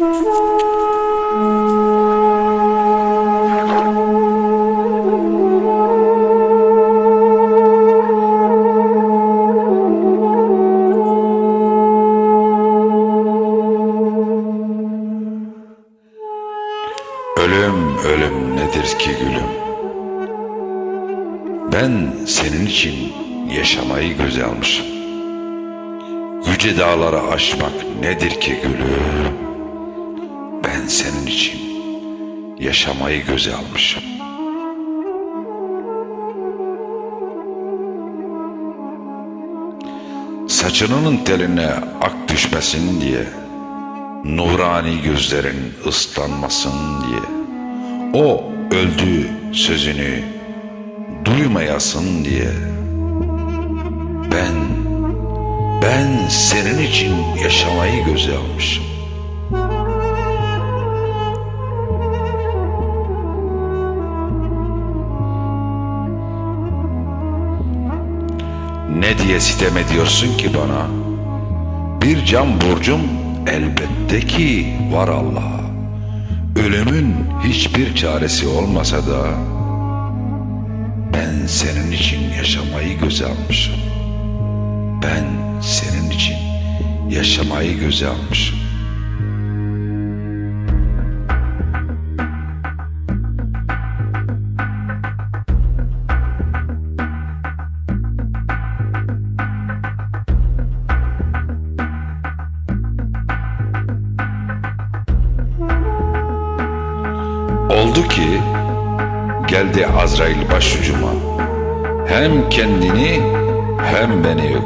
Ölüm ölüm nedir ki gülüm? Ben senin için yaşamayı göze almışım. Yüce dağları aşmak nedir ki gülüm? İçin yaşamayı göze almışım. Saçının teline ak düşmesin diye nurani gözlerin ıslanmasın diye o öldü sözünü duymayasın diye ben ben senin için yaşamayı göze almışım. Ne diye sitem ediyorsun ki bana? Bir can borcum elbette ki var Allah'a. Ölümün hiçbir çaresi olmasa da ben senin için yaşamayı göze almışım. Ben senin için yaşamayı göze almışım. Oldu ki geldi Azrail başucuma. Hem kendini hem beni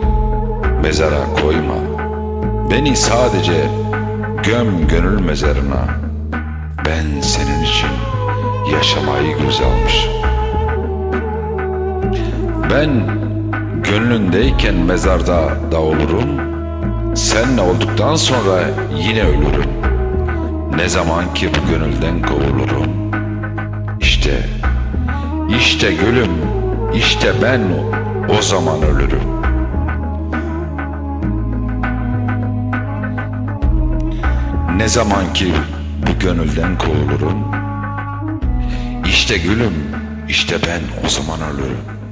mezara koyma. Beni sadece göm gönül mezarına. Ben senin için yaşamayı göze almışım. Ben gönlündeyken mezarda da olurum. Senle olduktan sonra yine ölürüm. Ne zaman ki bu gönülden kovulurum. İşte, işte gülüm, işte ben o zaman ölürüm. Ne zaman ki bu gönülden kovulurum. İşte gülüm, işte ben o zaman ölürüm.